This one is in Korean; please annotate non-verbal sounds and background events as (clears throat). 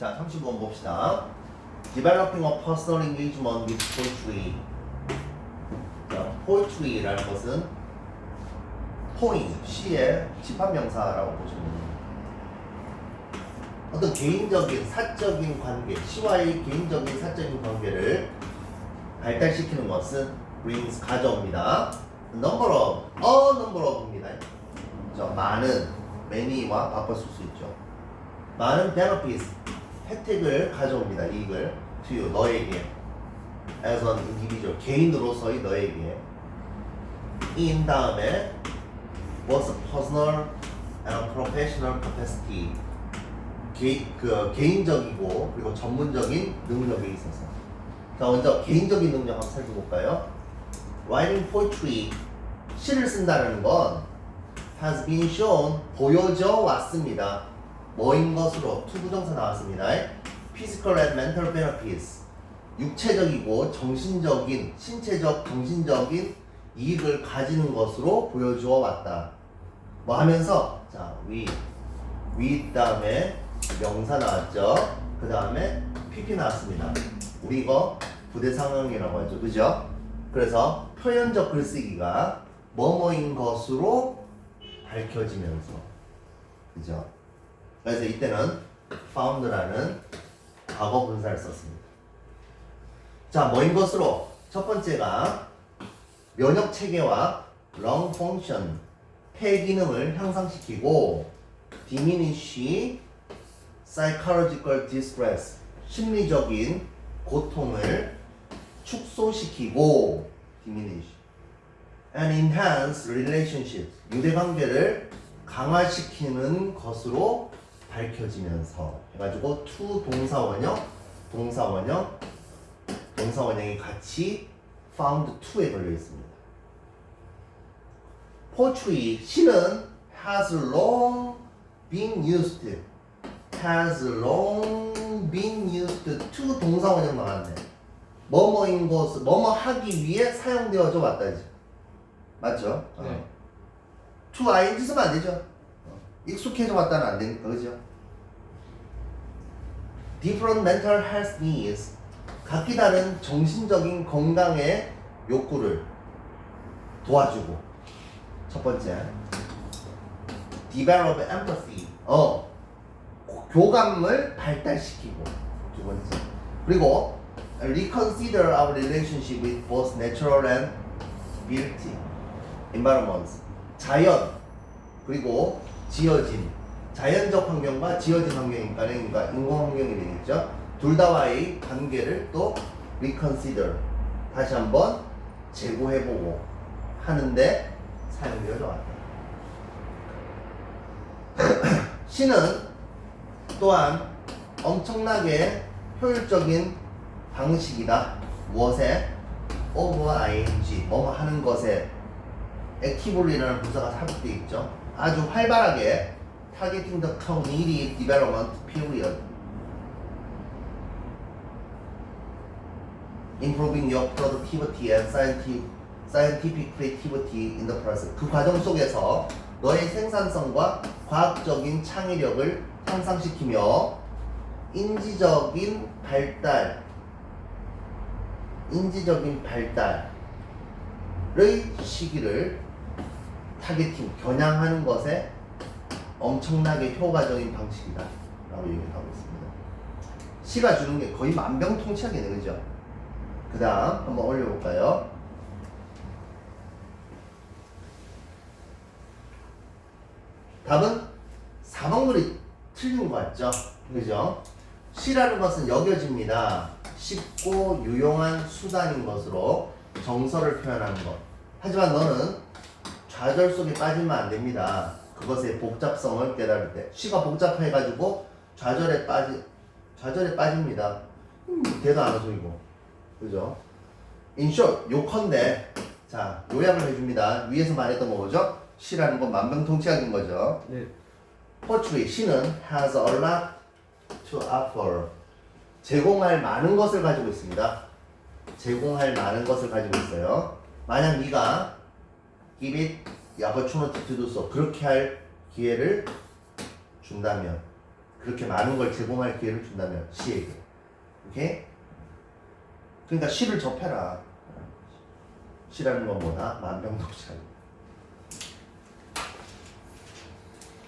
자, 35번 봅시다. Developing a personal engagement with poetry. 자, poetry라는 것은 poem, 시의 집합명사라고 보시면 됩니다. 어떤 개인적인 사적인 관계, 시와의 개인적인 사적인 관계를 발달시키는 것은 brings 가져옵니다. number of, a number of입니다. 저 많은, many와 바꿔 쓸 수 있죠. 많은 benefits, 혜택을 가져옵니다. 이익을 to you, 너에게 as an individual, 개인으로서의 너에게 in 다음에 was personal and professional capacity 개, 그 개인적이고 그리고 전문적인 능력에 있어서 자 먼저 개인적인 능력 한번 살펴볼까요? Writing poetry 시를 쓴다는 건 has been shown 보여져 왔습니다. 뭐인 것으로 투부정사 나왔습니다. Physical and mental benefits 육체적이고 정신적인 신체적 정신적인 이익을 가지는 것으로 보여주어 왔다. 뭐 하면서 자 위, 위 다음에 명사 나왔죠. 그 다음에 PP 나왔습니다. 우리 이거 부대 상황이라고 하죠. 그죠? 그래서 표현적 글쓰기가 뭐뭐인 것으로 밝혀지면서 그죠? 그래서 이때는 found라는 과거 분사를 썼습니다. 자, 뭐인 것으로 첫 번째가 면역 체계와 lung function 폐 기능을 향상시키고 diminish psychological distress 심리적인 고통을 축소시키고 diminish and enhance relationships 유대 관계를 강화시키는 것으로 밝혀지면서 해가지고 to 동사 원형 동사 원형 동사 원형이 같이 found to에 걸려 있습니다. poetry 시는 has long been used has long been used to 동사 원형 나왔네. 뭐뭐인 것을 뭐뭐 하기 위해 사용되어져 왔다지. 맞죠? 어. 네. to ing 쓰면 안 되죠. 어. 익숙해져 왔다는 안 되니까 그죠? different mental health needs 각기 다른 정신적인 건강의 욕구를 도와주고 첫 번째 develop empathy 어 교감을 발달시키고 두 번째 그리고 reconsider our relationship with both natural and built environments 자연 그리고 지어진 자연적 환경과 지어진 환경이니까 그러니까 인공 환경이 되겠죠. 둘 다와의 관계를 또 reconsider 다시 한번 재고해보고 하는데 사용되어져 왔다. (clears throat) 시는 또한 엄청나게 효율적인 방식이다. 무엇에? of ing 뭐뭐 하는 것에 액티브리라는 부사가 삽입되어 있죠. 아주 활발하게 targeting the cognitive development period. improving your productivity and scientific, scientific creativity in the process. 그 과정 속에서 너의 생산성과 과학적인 창의력을 향상시키며 인지적인 발달, 인지적인 발달의 시기를 타겟팅, 겨냥하는 것에 엄청나게 효과적인 방식이다. 라고 얘기를 하고 있습니다. 시가 주는 게 거의 만병통치약이네, 그죠? 그 다음 한번 올려볼까요? 답은 4번 글이 틀린 것 같죠? 그죠? 시라는 것은 여겨집니다. 쉽고 유용한 수단인 것으로 정서를 표현하는 것. 하지만 너는 좌절 속에 빠지면 안 됩니다. 그것의 복잡성을 깨달을 때. 시가 복잡해가지고 좌절에 빠지, 좌절에 빠집니다. 음, 대도 안 하소이고. 그죠? In short, 요컨대. 자, 요약을 해줍니다. 위에서 말했던 거 뭐죠? 시라는 건 만병통치약인 거죠. 네. poetry, 시는 has a lot to offer. 제공할 많은 것을 가지고 있습니다. 제공할 많은 것을 가지고 있어요. 만약 네가 to do so 그렇게 할 기회를 준다면 그렇게 많은 걸 제공할 기회를 준다면 시에게. 오케이? 그러니까 시를 접해라. 시라는 건 뭐다? 만병통치약이다.